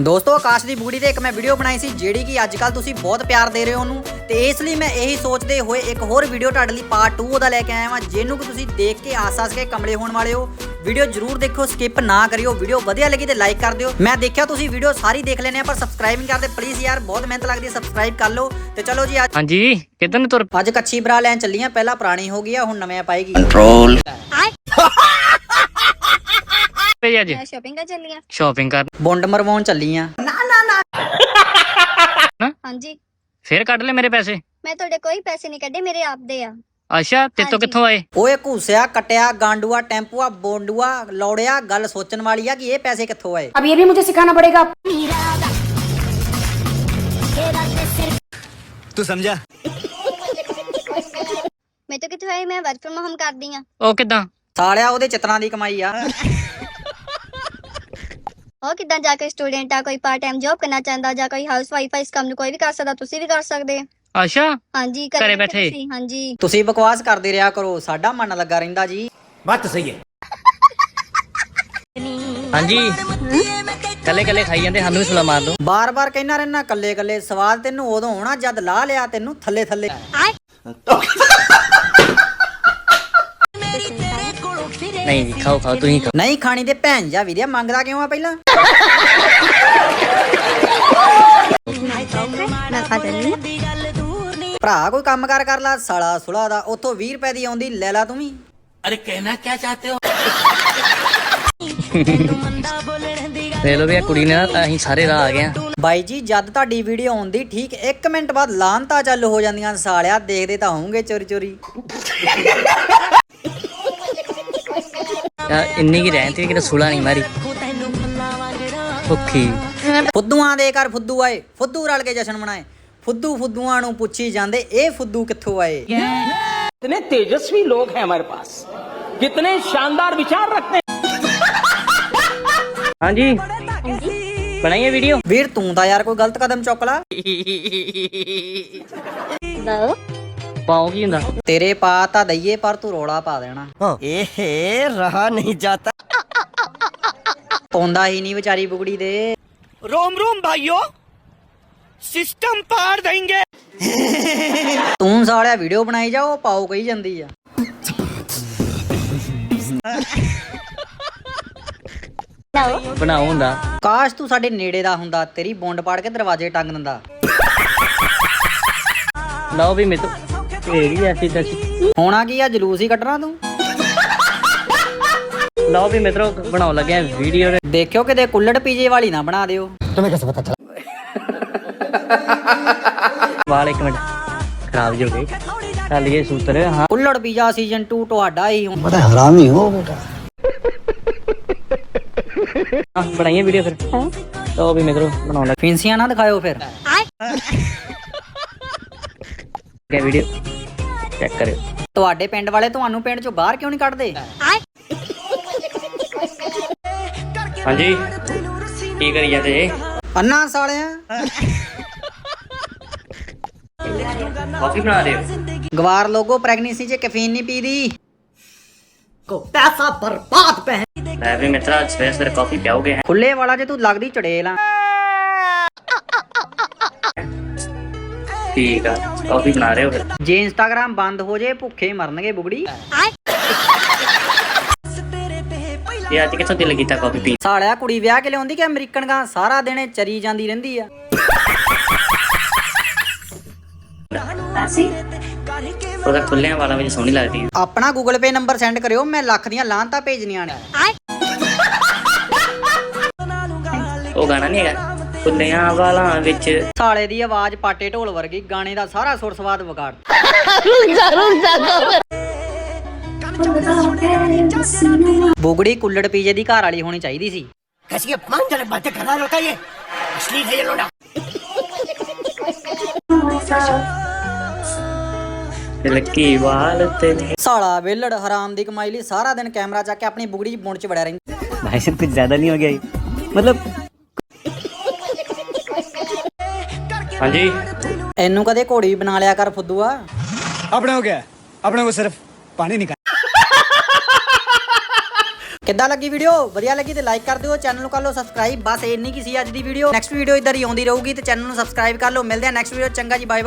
ਦੋਸਤੋ ਆਕਾਸ਼ ਦੀ ਬੂੜੀ ਤੇ ਇੱਕ ਮੈਂ ਵੀਡੀਓ ਬਣਾਈ ਸੀ ਜਿਹੜੀ ਕਿ ਅੱਜ ਕੱਲ ਤੁਸੀਂ ਬਹੁਤ ਪਿਆਰ ਦੇ ਰਹੇ ਹੋ ਉਹਨੂੰ। ਤੇ ਇਸ ਲਈ ਮੈਂ ਇਹੀ ਸੋਚਦੇ ਹੋਏ ਇੱਕ ਹੋਰ ਵੀਡੀਓ ਤੁਹਾਡੇ ਲਈ ਪਾਰਟ 2 ਉਹਦਾ ਲੈ ਕੇ ਆਇਆ ਹਾਂ ਜਿਹਨੂੰ ਕਿ ਤੁਸੀਂ ਦੇਖ ਕੇ ਆਸ-ਆਸ ਕੇ ਕਮਲੇ ਹੋਣ ਵਾਲੇ ਹੋ। ਵੀਡੀਓ ਜਰੂਰ ਦੇਖੋ ਸਕਿਪ ਨਾ ਕਰਿਓ ਵੀਡੀਓ ਵਧੀਆ ਲੱਗੀ ਤੇ ਲਾਈਕ ਕਰ ਦਿਓ। ਮੈਂ ਦੇਖਿਆ ਤੁਸੀਂ ਵੀਡੀਓ ਸਾਰੀ ਦੇਖ ਲੈਣੇ ਆ ਪਰ ਸਬਸਕ੍ਰਾਈਬ ਨਹੀਂ ਕਰਦੇ। ਪਲੀਜ਼ ਯਾਰ ਬਹੁਤ ਮਿਹਨਤ ਲੱਗਦੀ ਹੈ ਸਬਸਕ੍ਰਾਈਬ ਕਰ ਲਓ। ਤੇ ਚਲੋ ਜੀ ਅੱਜ ਹਾਂਜੀ ਕਿੱਧਰ ਨੂੰ ਤੁਰ ਅੱਜ ਕੱਚੀ ਬਰਾ ਲੈਣ ਚੱਲੀਆਂ ਪਹਿਲਾਂ ਪੁਰਾਣੀ ਹੋ ਗਈ ਆ ਹੁਣ ਨਵੇਂ ਪਾਏਗੀ। ਕਿੱਥੇ ਜੀ ਅੱਜ। ਸ਼ਾਪਿੰਗ ਕਰ ਚੱਲੀ ਆ। ਸ਼ਾਪਿੰਗ ਕਰਨ। ਬੌਂਡ ਮਰਵਾਉਣ ਚੱਲੀ ਆ। ਨਾ ਨਾ ਨਾ। ਹਾਂਜੀ। ਫੇਰ ਕੱਢ ਲੈ ਮੇਰੇ ਪੈਸੇ? ਮੈਂ ਤੁਹਾਡੇ ਕੋਈ ਪੈਸੇ ਨਹੀਂ ਕੱਢੇ ਮੇਰੇ ਆਪ ਦੇ ਆ। ਅੱਛਾ ਤੇਤੋਂ ਕਿੱਥੋਂ ਆਏ? ਓਏ ਘੂਸਿਆ ਕਟਿਆ ਗਾਂਡੂਆ ਟੈਂਪੂਆ ਬੋਂਡੂਆ ਲੌੜਿਆ ਗੱਲ ਸੋਚਣ ਵਾਲੀ ਆ ਕਿ ਇਹ ਪੈਸੇ ਕਿੱਥੋਂ ਆਏ? ਅਬ ਇਹ ਵੀ ਮੈਨੂੰ ਸਿਖਾਣਾ ਪੜੇਗਾ। ਤੂੰ ਸਮਝਾ। ਮੈਂ ਤਾਂ ਕਿੱਥੋਂ ਆਏ? ਮੈਂ ਵਰਕ ਫਰਮ ਹੋਮ ਕਰਦੀ ਆ। ਉਹ ਕਿਦਾਂ? ਸਾਲਿਆ ਉਹਦੇ ਚਿਤਨਾ ਦੀ ਕਮਾਈ ਆ। ਹੋ ਕਿਦਾਂ ਜਾ ਕੇ ਸਟੂਡੈਂਟ ਆ ਕੋਈ ਪਾਰਟ ਟਾਈਮ ਜੌਬ ਕਰਨਾ ਚਾਹੁੰਦਾ ਜਾਂ ਕੋਈ ਹਾਊਸ ਵਾਈਫ ਆ ਇਸ ਕੰਮ ਨੂੰ ਕੋਈ ਵੀ ਕਰ ਸਕਦਾ ਤੁਸੀਂ ਵੀ ਕਰ ਸਕਦੇ। ਅੱਛਾ? ਹਾਂਜੀ ਘਰੇ ਬੈਠੇ। ਤੁਸੀਂ, ਹਾਂਜੀ। ਤੁਸੀਂ ਬਕਵਾਸ ਕਰਦੇ ਰਿਹਾ ਕਰੋ ਸਾਡਾ ਮਨ ਲੱਗਾ ਰਹਿੰਦਾ ਜੀ। ਬਾਤ ਸਹੀ ਹੈ। ਹਾਂਜੀ। ਕੱਲੇ ਕੱਲੇ ਖਾਈ ਜਾਂਦੇ ਸਾਨੂੰ ਵੀ ਮਾਰ ਦੋ ਬਾਰ-ਬਾਰ ਕਹਿਣਾ ਰਹਿਣਾ ਕੱਲੇ-ਕੱਲੇ ਸਵਾਦ ਤੈਨੂੰ ਉਦੋਂ ਆਉਣਾ ਜਦ ਲਾਹ ਲਿਆ ਤੈਨੂੰ ਥੱਲੇ-ਥੱਲੇ। ਨਹੀਂ ਜੀ ਖਾਓ ਖਾਓ ਤੁਸੀਂ ਖਾਓ। ਨਹੀਂ ਖਾਣੀ ਤੇ ਭੈਣ ਜਾ ਵੀਰਿਆ ਮੰਗਦਾ ਕਿਉਂ ਆ ਪਹਿਲਾਂ? ਮੈਂ ਖਾ। ਭਰਾ ਕੋਈ ਕੰਮ ਕਾਰ ਕਰ ਲਾ ਸਾਲਾ ਸੁਲਾ ਦਾ ਉੱਥੋਂ 20 ਰੁਪਏ ਦੀ ਆਉਂਦੀ ਲੈ ਲਾ ਤੂੰ ਵੀ। ਦੇ ਲੋ ਵੀ ਇਹ ਕੁੜੀ ਨੇ ਨਾ ਅਸੀਂ ਸਾਰੇ ਰਾਹ ਆ ਗਏ ਆ। ਬਾਈ ਜੀ ਜਦ ਤੁਹਾਡੀ ਵੀਡੀਓ ਆਉਂਦੀ ਠੀਕ 1 ਮਿੰਟ ਬਾਅਦ ਲਾਂਤਾ ਚਾਲੂ ਹੋ ਜਾਂਦੀਆਂ ਸਾਲਿਆ ਦੇਖਦੇ ਤਾਂ ਹੋਵੋਗੇ ਚੋਰੀ ਚੋਰੀ ਇੰਨੀ ਕੀ ਰਹਿਣ ਤੇ ਕਿਤੇ ਸੁਲਾ ਨਹੀਂ ਮਾਰੀ। ਭੁੱਖੀ। ਫੁੱਦੂਆਂ ਦੇ ਘਰ ਫੁੱਦੂ ਆਏ ਫੁੱਦੂ ਰਲ ਕੇ ਜਸ਼ਨ ਮਨਾਏ। ਫੁੱਦੂ ਫੁੱਦੂਆਂ ਨੂੰ ਪੁੱਛੀ ਜਾਂਦੇ ਇਹ ਫੁੱਦੂ ਕਿੱਥੋਂ ਆਏ? ਇਤਨੇ ਤੇਜਸਵੀ ਲੋਕ ਹੈ ਹਮਾਰੇ ਪਾਸ। ਕਿਤਨੇ ਸ਼ਾਨਦਾਰ ਵਿਚਾਰ ਰੱਖਤੇ ਹਾਂਜੀ। ਬਣਾਈਏ ਵੀਡੀਓ ਵੀਰ ਤੂੰ ਤਾਂ ਯਾਰ ਕੋਈ ਗਲਤ ਕਦਮ ਚੁੱਕ ਲਾ। ਪਾਉ ਕੀ ਹੁੰਦਾ? ਤੇਰੇ ਪਾ ਤਾਂ ਦਈਏ ਪਰ ਤੂੰ ਰੋਲਾ ਪਾ ਦੇਣਾ। ਏਹੇ ਰਹਾ ਨਹੀਂ ਜਾਤਾ। ਪੌਂਦਾ ਹੀ ਨਹੀਂ ਵਿਚਾਰੀ ਬੁਗੜੀ ਦੇ। ਰੋਮ ਰੋਮ ਭਾਈਓ ਸਿਸਟਮ ਪਾੜ ਦੇਂਗੇ ਤੂੰ ਸਾਲਿਆ ਵੀਡੀਓ ਬਣਾਈ ਜਾ ਉਹ ਪਾਉ ਕਹੀ ਜਾਂਦੀ ਆ। ਬਣਾਉ ਹੁੰਦਾ। ਕਾਸ਼ ਤੂੰ ਸਾਡੇ ਨੇੜੇ ਦਾ ਹੁੰਦਾ ਤੇਰੀ ਬੋਂਡ ਪਾੜ ਕੇ ਦਰਵਾਜ਼ੇ ਟੰਗ ਦਿੰਦਾ। ਲਓ ਵੀ ਮਿੱਤਰ ਢੇਰੀ ਐਸੀ ਤਸੀ ਹੋਣਾ ਕੀ ਆ? ਜਲੂਸ ਹੀ ਕੱਢਣਾ ਤੂੰ? ਲਓ ਵੀ ਮਿੱਤਰੋ ਬਣਾਉਣ ਲੱਗਿਆ ਵੀਡੀਓ ਦੇਖਿਓ ਕਿਤੇ ਕੁੱਲੜ ਪੀਜੇ ਵਾਲੀ ਨਾ ਬਣਾ ਦਿਓ। ਵਾਲ ਇੱਕ ਮਿੰਟ ਖਰਾਬ ਜੋ ਗਏ। ਚੱਲ ਗਏ ਸੂਤਰ ਹਾਂ। ਕੁੱਲੜ ਪੀਜਾ ਸੀਜ਼ਨ 2 ਤੁਹਾਡਾ ਹੀ ਹੁਣ। ਹਾਂ, ਬਣਾਈਏ ਵੀਡੀਓ ਫਿਰ। ਲਓ ਵੀ ਮਿੱਤਰੋ ਬਣਾਉਣ ਲੱਗੇ। ਫਿੰਸੀਆਂ ਨਾ ਦਿਖਾਇਓ ਫਿਰ। ਵੀਡੀਓ ਚੈੱਕ ਕਰਿਓ। ਤੁਹਾਡੇ ਪਿੰਡ ਵਾਲੇ ਤੁਹਾਨੂੰ ਪਿੰਡ ਚੋਂ ਬਾਹਰ ਕਿਉਂ ਨਹੀਂ ਕੱਢਦੇ? ਹਾਂਜੀ। ਕੀ ਕਰੀ ਜਾਂਦੇ ਅੰਨਾ ਸਾਲਿਆ। ਕਾਫੀ ਬਣਾ ਰਹੇ ਹੋ? ਗਵਾਰ ਲੋਗੋ ਪ੍ਰੈਗਨੈਂਸੀ 'ਚ ਕੈਫੀਨ ਨਹੀਂ ਪੀਦੀ। ਕੋ ਪੈਸਾ ਬਰਬਾਦ ਪੈ ਲੈ ਵੀ ਮਿੱਤਰਾ ਸਵੇਰ ਸਵੇਰ ਕਾਫੀ ਪਿਆਓਗੇ ਖੁੱਲੇ ਵਾਲਾ ਜੇ ਤੂੰ ਲੱਗਦੀ ਚੜੇਲ ਆ। ਠੀਕ ਆ ਕਾਫੀ ਬਣਾ ਰਹੇ ਹੋ ਫਿਰ। ਜੇ ਇੰਸਟਾਗ੍ਰam ਬੰਦ ਹੋ ਜੇ ਭੁੱਖੇ ਮਰਨਗੇ ਬੁਗੜੀ ਇਹ ਅੱਜ ਕਿੱਥੋਂ ਦਿਲ ਕੀਤਾ ਕਾਫੀ ਪੀ ਸਾਲਿਆ ਕੁੜੀ ਵਿਆਹ ਕੇ ਲਿਆਉਂਦੀ ਕਿ ਅਮਰੀਕਨ ਗਾਂ ਸਾਰਾ ਦਿਨ ਚਰੀ ਜਾਂਦੀ ਰਹਿੰਦੀ ਆ? ਉਹਦਾ ਖੁੱਲਿਆਂ ਵਾਲਾ ਵਿੱਚ ਸੋਹਣੀ ਲੱਗਦੀ ਹੈ ਆਪਣਾ ਗੂਗਲ ਪੇ ਨੰਬਰ ਸੈਂਡ ਕਰਿਓ ਮੈਂ ਲੱਖ ਦੀਆਂ ਲਾਂਤਾਂ ਭੇਜਣੀਆਂ ਨੇ। ਉਹ ਗਾਣਾ ਨਹੀਂ ਹੈਗਾ? ਫੁੱਲਿਆਂ ਵਾਲਾਂ ਵਿੱਚ। ਸਾਲੇ ਦੀ ਆਵਾਜ਼ ਪਾਟੇ ਢੋਲ ਵਰਗੀ ਗਾਣੇ ਦਾ ਸਾਰਾ ਸੁਰ ਸਵਾਦ ਵਿਗਾੜ ਬੁਗੜੀ ਕੁੱਲੜ ਪੀਜੇ ਦੀ ਘਰ ਵਾਲੀ ਹੋਣੀ ਚਾਹੀਦੀ ਸੀ। ਕੈਸੀ ਅਪਮਾਨ ਜਨਕ ਬਾਤ ਕਰ ਰਹਾ ਲੋਕਾ ਅਸਲੀ ਹੈ ਇਹ ਲੋੜਾ ਲੱਕੀ ਵਾਲ ਤੇ ਸਾਲਾ ਵੇਲੜ ਹਰਾਮ ਦੀ ਕਮਾਈ ਲਈ ਸਾਰਾ ਦਿਨ ਕੈਮਰਾ ਚੱਕ ਕੇ ਆਪਣੀ ਬੁਗੜੀ ਚ ਬੁਣ ਚ ਵੜਿਆ ਰਹਿੰਦਾ। ਭਾਈ ਸਾਹਿਬ ਕੁਝ ਜ਼ਿਆਦਾ ਨਹੀਂ ਹੋ ਗਿਆ ਮਤਲਬ ਹਾਂਜੀ। ਇਹਨੂੰ ਕਦੇ ਘੋੜੀ ਬਣਾ ਲਿਆ ਕਰ ਫੁੱਦੂਆ। ਆਪਣਾ ਹੋ ਗਿਆ। ਆਪਣੇ ਕੋ ਸਿਰਫ ਪਾਣੀ ਨਿਕਲ ਕਿੱਦਾਂ ਲੱਗੀ ਵੀਡੀਓ ਵਧੀਆ ਲੱਗੀ ਤੇ ਲਾਈਕ ਕਰ ਦਿਓ ਚੈਨਲ ਨੂੰ ਕਰ ਲਓ ਸਬਸਕ੍ਰਾਈਬ ਬਸ ਇੰਨੀ ਕੀ ਸੀ ਅੱਜ ਦੀ ਵੀਡੀਓ ਨੈਕਸਟ ਵੀਡੀਓ ਇਦਾਂ ਹੀ ਆਉਂਦੀ ਰਹੂਗੀ ਤੇ ਚੈਨਲ ਨੂੰ ਸਬਸਕ੍ਰਾਈਬ ਕਰ ਲਓ। ਮਿਲਦੇ ਆ ਨੈਕਸਟ ਵੀਡੀਓ ਚੰਗਾ ਜੀ ਬਾਏ